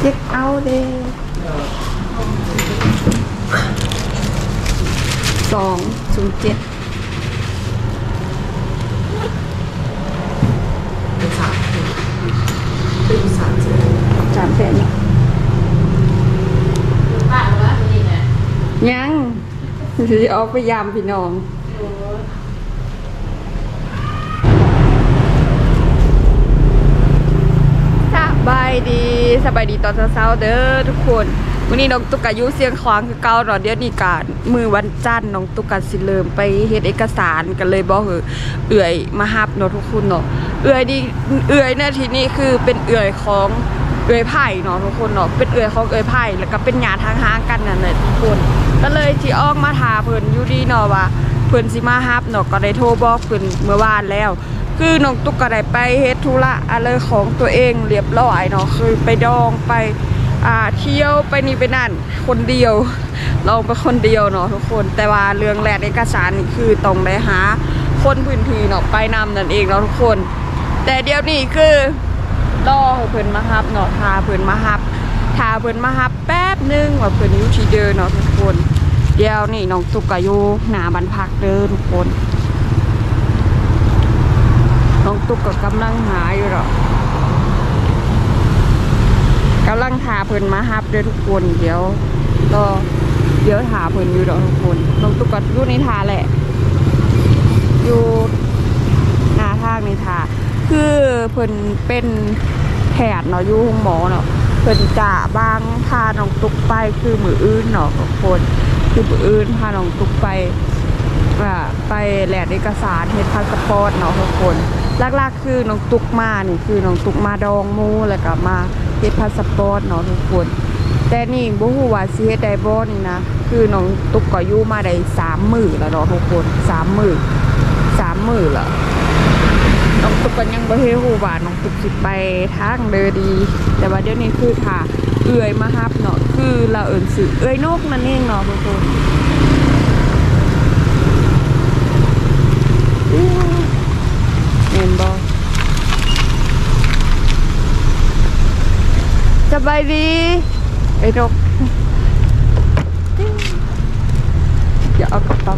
เช็คเอาเด้สองศูนย์เจ็ดเป็นสามเป็นสามเจ็ดสามแสนป้าเอว่าคนนี้นะยังสิเอาไปยามพี่น้อง โอ้ สบายดี สบายดีตอนเช้าๆเด้อทุกคนวันนี้น้องตุกอายุเสียงขวางคือเก่าเนาะเดี๋ยวนี้การมือวันจันทร์น้องตุกกสิเริ่มไปเฮ็ดเอกสารกันเลยบ่เหอเอื่อยมาฮับเนาะทุกคนเนาะเอื่อยนี่เอื่อยเนี่ยทีนี้คือเป็นเอื่อยของเอื่อยไผ่เนาะทุกคนเนาะเป็นเอื่อยของเอื่อยไผ่แล้วก็เป็นญาติทางหางกันนั่นแหละทุกคน ก็เลยที่อ้อกมาทาเพิ่นอยู่ดีเนาะว่าเพิ่นสิมาฮับเนาะก็ได้โทรบอกเพิ่นเมื่อวานแล้ว คือน้องตุ๊กก็ได้ไปเฮ็ดธุระอะไรของตัวเองเรียบร้อยเนาะคือไปดองไปอ่าเที่ยวไปนี่ไปนั่นคนเดียวเราไปคนเดียวเนาะทุกคนแต่ว่าเรื่องแลกเอกสารนี่คือต้องได้หาคนพื้นที่เนาะไปนำนั่นเองเนาะทุกคน แต่เดี๋ยวนี้คือรอเพิ่นมาฮับเนาะทาเพิ่นมาฮับทาเพิ่นมาฮับแป๊บหนึงว่าเพิ่นอยู่ที่เดิมเนาะทุกคน เดี๋ยวนี่น้องตุ๊กก็อยู่หน้าบ้านพักเด้อทุกคน ตุกก็กำลังหาอยู่หรอกกำลังหาเพิ่นมาฮับเด้อทุกคนเดี๋ยวรอเดี๋ยวหาเพิ่นอยู่ดอกทุกคนน้องตุกก็อยู่ในทาแหละ อยู่หน้าทางในทาคือเพิ่นเป็นแพทย์เนาะอยู่ห้องหมอเนาะเพิ่นจะบางพาน้องตุกไปคือมืออื่นเนาะทุกคนคือมืออื่นพาน้องตุกไปไปแหลกเอกสารเฮ็ดพาสปอร์ตเนาะทุกคน หลักๆคือน้องตุกมานี่คือน้องตุกมาดองมูแล้วก็มาเฮ็ดพาสปอร์ตเนาะทุกคน แต่นี่บ่ฮู้ว่าสิเฮ็ดได้บ่นี่นะคือน้องตุกก็อยู่มาได้3มื้อแล้วเนาะทุกคน3มื้อ3มื้อละน้องตุกก็ยังบ่เฮ็ดฮู้ว่าน้องตุกสิไปทางเดอดี แต่ว่าเดี๋ยวนี้คือถ้าเอื้อยมารับเนาะคือเราเอิ้นชื่อเอื้อยนกนั่นเองเนาะทุกคน เห็นบอสบายดีไอ้นกอย่าเอากระเป๋า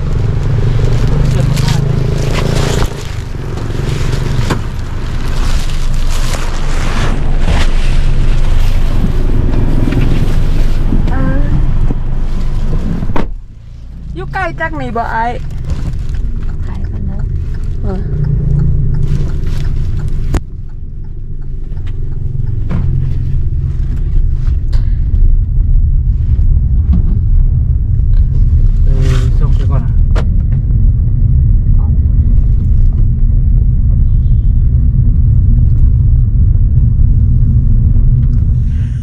อ่าอยู่ใกล้จักนี่บ่ไอ้ ขายกันแล้ว เออ เออส่งไปก่อนนะ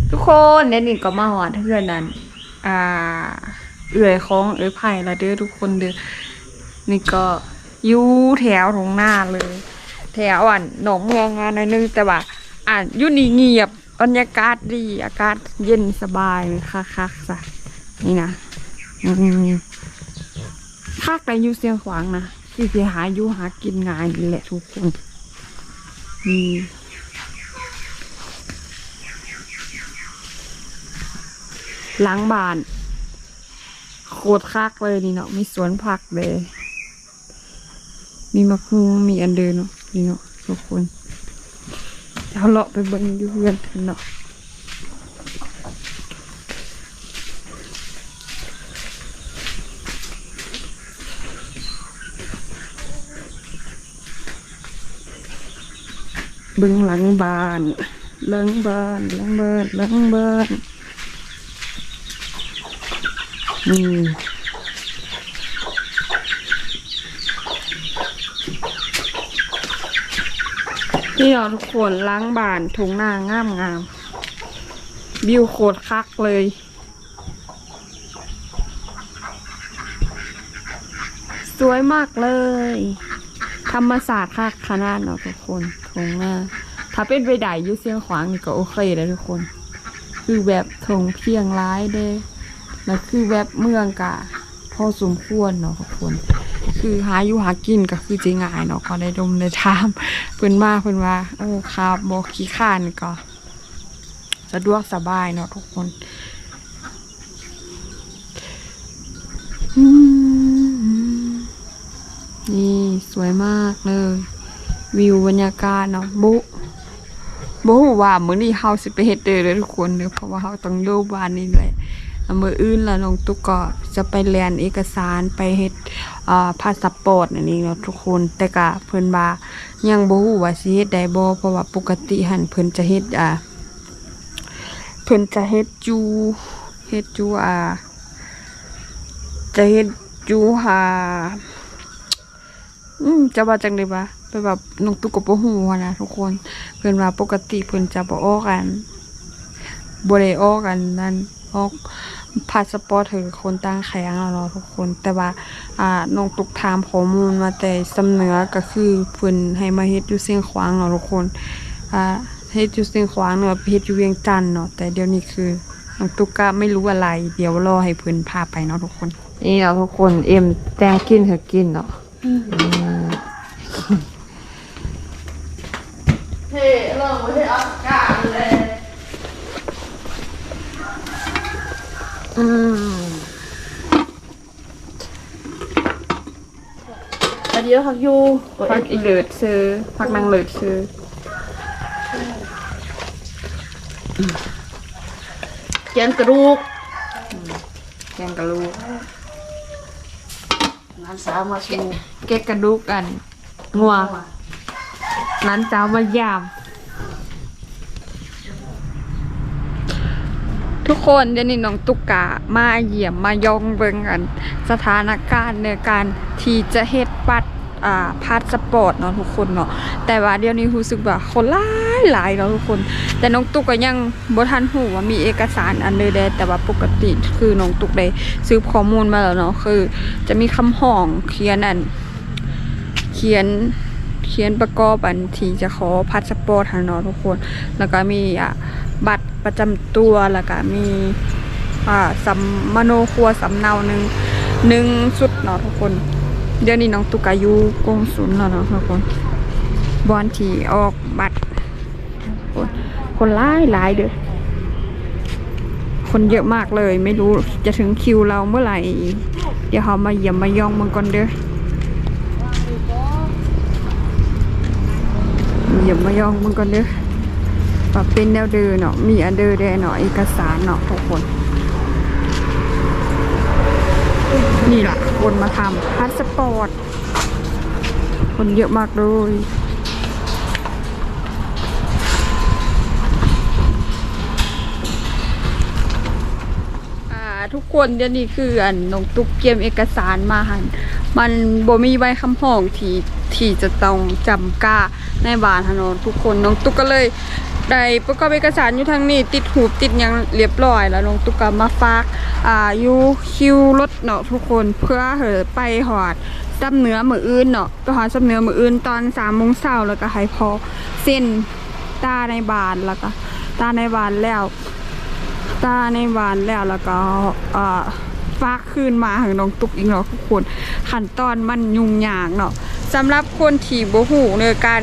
ทุก คนเนนี่ก็มาหอดเพื่อนนั้น อ่า เอื่อยของเอื่อยไผ่ละเด้อทุกคนเด้อนี่ก็อยู่แถวตรงหน้าเลย แถวอะหนองเมืองงานหน่อยนึงแต่ว่าอ่านยู่นี่เงียบบรรยากาศดีอากาศเย็นสบายเลยคักๆซะนี่นะอืมคักแต่อยู่เสียงขวางนะที่สิหาอยู่หากินงานนี่แหละทุกคนนี่ ล้างบาน โคตรคักเลยนี่เนาะมีสวนผักเลย มีมะพร้าวมีอันเดินเนาะนี่เนาะทุกคนเดี๋ยวเลาะไปเบิ่งอยู่เพื่อนเนาะเบิ่งหลังบานหลังบานหลังบานหลังบาน นี่นี่เราทุกคนล้างบานถุงหน้างามงามบิวโคตรคักเลย สวยมากเลย ธรรมศาสตร์คักขนาดเนาะทุกคนถุงหน้า ถ้าเป็นไปได้ยุเสียงขวางนี่ก็โอเคเลยทุกคน คือแบบถุงเพียงร้ายเด้ แล้วคือแวบเมืองกะพอสมควรเนาะทุกคนคือหาอยู่หากินก็คือจะง่ายเนาะก็ได้ดมได้ทามเพิ่นมาเพิ่นว่าเออครับบอกขี้ข้านก็ สะดวกสบายเนาะทุกคนนี่สวยมากเลย วิวบรรยากาศเนาะบุบุว่ามื้อนี้เฮาสิไปเฮ็ดเด้อเด้อทุกคนเด้อเพราะว่าเฮาต้องอยู่บ้านนี่แหละ มืออื่นล้วน้องตุ๊กก็จะไปเรียนเอกสารไปเฮ็ดอ่าพาสปอร์ตอันนี้เนาะทุกคนแต่ก็เพิ่นว่ายังบ่ฮู้ว่าสิเฮ็ดได้บ่เพราะว่าปกติหันเพิ่นจะเฮ็ดอ่าเพิ่นจะเฮ็ดอยู่เฮ็ดอยู่อ่าจะเฮ็ดอยู่หาอืมจะว่าจังได๋วะไปแบบน้องตุ๊กก็บ่ฮู้หั้นนะทุกคนเพิ่นว่าปกติเพิ่นจะบ่ออกกันบ่ได้ออกกันนั่น ออกพาสปอร์ตให้คนต่างแขงแล้วเนาะทุกคน แต่ว่า อ่าน้องตุ๊กถามข้อมูลมาแต่สำเหนือก็คือเพิ่นให้มาเฮ็ดอยู่เชียงขวางเนาะทุกคน อ่าเฮ็ดอยู่เชียงขวางเนาะไปเฮ็ดอยู่เวียงจันทน์เนาะแต่เดี๋ยวนี้คือน้องตุ๊กก็ไม่รู้อะไร เดี๋ยวรอให้เพิ่นพาไปเนาะทุกคน นี่เนาะทุกคนเอ็มแจ้งกินเธอกินเนาะเฮ้เริ่มไม่ใช่อากาศเลย อืมอันนี้พักอยู่พักอีเลิศซื้อพักนางเลิศซื้อเขียนกระดูกแกงกะลูกงานสาวมาสู่เก็กกระดูกกันงัวร้านเจ้ามายาม ทุกคนเดี๋ยวนี้น้องตุกกะมาเยี่ยมมายองเบิงกัน สถานการณ์ในการที่จะเฮ็ดบัตรอ่าพาสปอร์ตเนาะทุกคนเนาะแต่ว่าเดี๋ยวนี้รู้สึกว่าคนหลายหลายเนาะทุกคน แต่น้องตุกก็ยังบ่ทันหูว่ามีเอกสารอันใดๆแต่ว่าปกติคือน้องตุกได้สืบข้อมูลมาแล้วเนาะคือ จะมีคำห้องเขียนอันเขียนเขียนประกอบอันที่จะขอพาสปอร์ตให้เนาะทุกคน แล้วก็มีอะบัตร ประจำตัวแล้วก็มีอ่าสัมมโนครัวสำเนาหนึ่งหนึ่งสุดเนาะทุกคน เดี๋ยวนี้น้องตุกอายุกงศูนย์แล้วเนาะทุกคนบอลทีออกบัตร คนคนหลายหลายเด้อคนเยอะมากเลย ไม่รู้จะถึงคิวเราเมื่อไหร่ เดี๋ยวเขามาเยี่ยมมายองมังก่อนเด้อเยี่ยมมายองมึงก่อนเด้อ ว่าเป็นแนวเดินเนาะมีอันเดอร์แดเนาะเอกสารเนาะทุกคน นี่แหละคนมาทำพาสปอร์ต คนเยอะมากเลยทุกคนเดี๋ยวนี้คืออันน้องตุกเกมเอกสารมาหันมันบ่มีใบคำห้องที่ที่จะต้องจำก้าในบ้านฮานนทุกคนน้องตุกก็เลย ได้ประกอบเอกสารอยู่ทางนี้ ติดหูติดยังเรียบร้อย แล้วน้องตุกก็มาฝากอ่าอยู่คิวรถเนาะทุกคนเพื่อเหอไปหอดซับเหนือมืออื่นเนาะไปหอดซับเหนือมืออื่นตอนสามโมงเช้าแล้วก็ให้พอเส้นตาในบ้านแล้วก็ตาในบ้านแล้ว ตาในวานแล้วแล้วก็อ่อฝากคืนมาให้น้องตุกอีกเนาะทุกคนขั้นตอนมันยุ่งยากเนาะสำหรับคนที่บ่ฮู้ในการ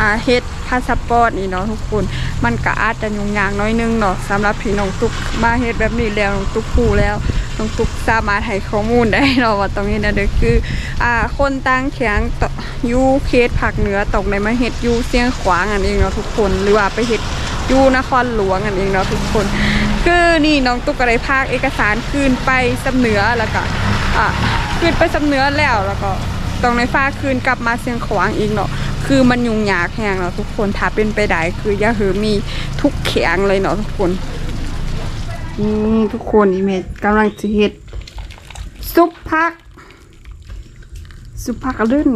อ่าเฮ็ด พาสปอร์ตนี่เนาะทุกคน มันก็อาจจะยุ่งยากน้อยนึงเนาะสำหรับพี่น้องตุกมาเฮ็ดแบบนี้แล้วน้องตุกฮู้แล้วน้องตุกสามารถให้ข้อมูลได้เนาะว่าตรงนี้นะเด้อคืออ่าคนต่างแข็งตอยู่เขตภาคเหนือตกในมาเฮ็ดยู่เสียงขวางอันเองเนาะทุกคนหรือว่าไปเฮ็ดยู่นครหลวงอันเองเนาะทุกคน คือนี่น้องตุ๊กก็ได้พากเอกสารคืนไปสำเหนือแล้วก็อะคืนไปสำเหนือแล้วแล้วก็ต้องในฟ้าคืนกลับมาเสียงขวางอีกเนาะ คือมันยุ่งยากแหงเนาะทุกคนถ้าเป็นไปได้คืออย่าเหอมีทุกแข็งเลยเนาะทุกคนนี่ทุกคนอีเมจกำลังจะเฮ็ดซุปผัก ซุปผักกระลื่น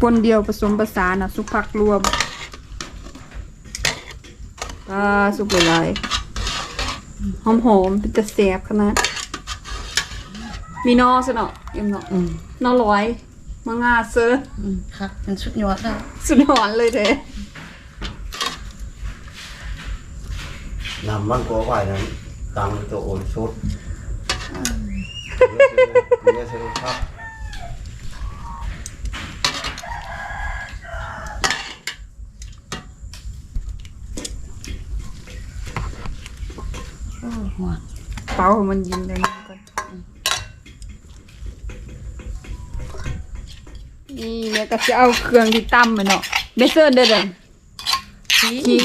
ปนเดียวผสมผสานนะซุปผักรวมอ่าสุกเลยหอมหอมๆเป็นจะแสบขนาดมีนอสิเนาะเอ็มเนาะอืมนอร้อย มางาเซอร์อืมค่ะเป็นชุดยอดแล้วสุดหอนเลยเด้นำมันก็ไหวนั้นตังตัวโอนชุดเนี่ยซื้อครับโอ้หัวเป่าให้มันยิงได้มากก่อนนี่เนี่ย ก็จะเอาเครื่องที่ตำไปเนาะเบเซอร์เด้อเด้อขิง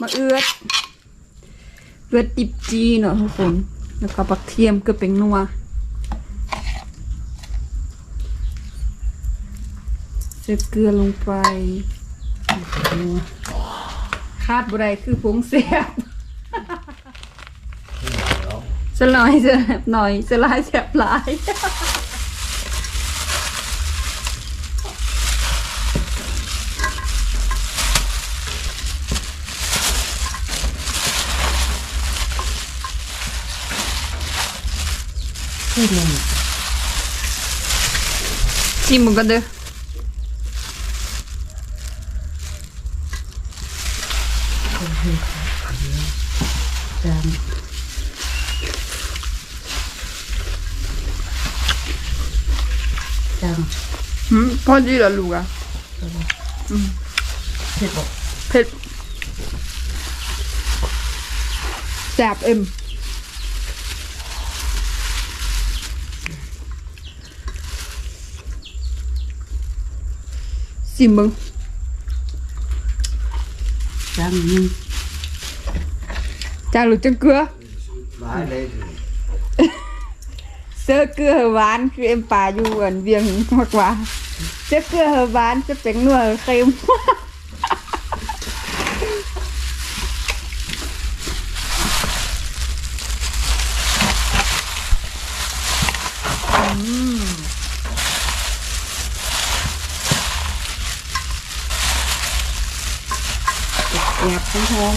มาเอือดเอือดดิบจีเนาะทุกคนแล้วก็ปักเทียมเกลือเป็นนัวใส่เกลือลงไปคาดบุไรคือผงเสียบสลายเสียบหน่อยสลายเสียบหลาย ที่เรียนชิมมันกันเด้อจางจางหืมพอดีเหรอลูกอะเผ็ดบอกเผ็ดแสบเอ็ม สิมึงจางนี่จางหรือจังเกลือ Bái đây thì เสื้อเกลือเหอะหวานคือเอ็มป่าอยู่อันเวียงมากกว่าเสื้อเกลือเหอะหวานจะเป็ นนัวเค็มแอบหอม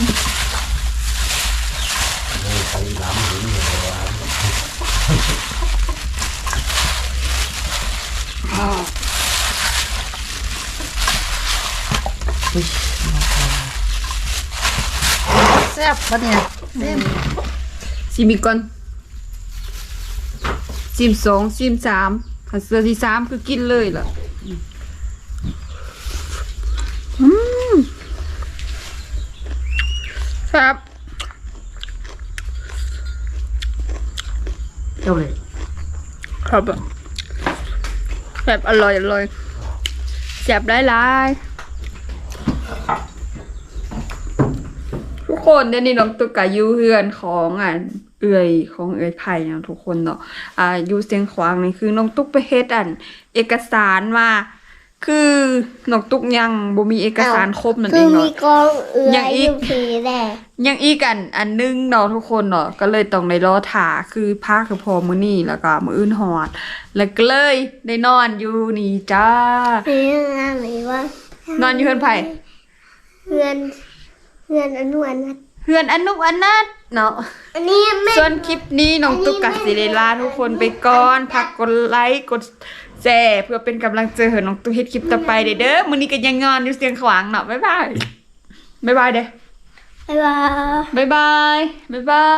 đây phải làm những người đó แซ่บปะเนี่ยเต็มซิมอีกก่อนซิมสองซิมสามถ้าเสือที่สามคือกินเลยล่ะอืม ครับเจ้าเลยครับอะแบบอร่อยอร่อยแซ่บได้หลายทุกคนเดี๋ยวนี้น้องตุ๊กกะอยูเฮือนของอะเอื่อยของเอื่อยไผ่เนาะทุกคนเนาะอ่าอยู่เสียงขวางนี่คือน้องตุ๊กไปเฮ็ดอัน เอกสารมา คือน้องตุ๊กยังบ่มีเอกสารครบนั่นคืเอองมีเนาะกองเอือยังอีอกยู่ผีแหละยังอีกอันอันนึงเนาะทุกคนเนาะก็เลยต้องในรอถาคือพาคือพอมื้อนี้แล้วก็มื้ออื่นหอด แล้วก็เลยได้นอนอยู่นี่จ้าเพื่อนอะไรวะนอนอยู่เฮือนไผเพื่อนเพื่อนอนุอันนัดเฮือนอนุอันนัดเนาะอันนี้ไม่ส่วนคลิปนี้น้องตุ๊กกะสิได้ลาทุกคนไปก่อนพักกดไลค์กด แชร์เพื่อเป็นกำลังใจให้น้องตุ๊กเฮ็ดคลิปต่อไปเด้อเด้อมื้อนี้ก็ยังงอนอยู่เสียงขวางเนาะบ๊ายบายบ๊ายบายเด้อบ๊ายบายบ๊ายบายบ๊ายบาย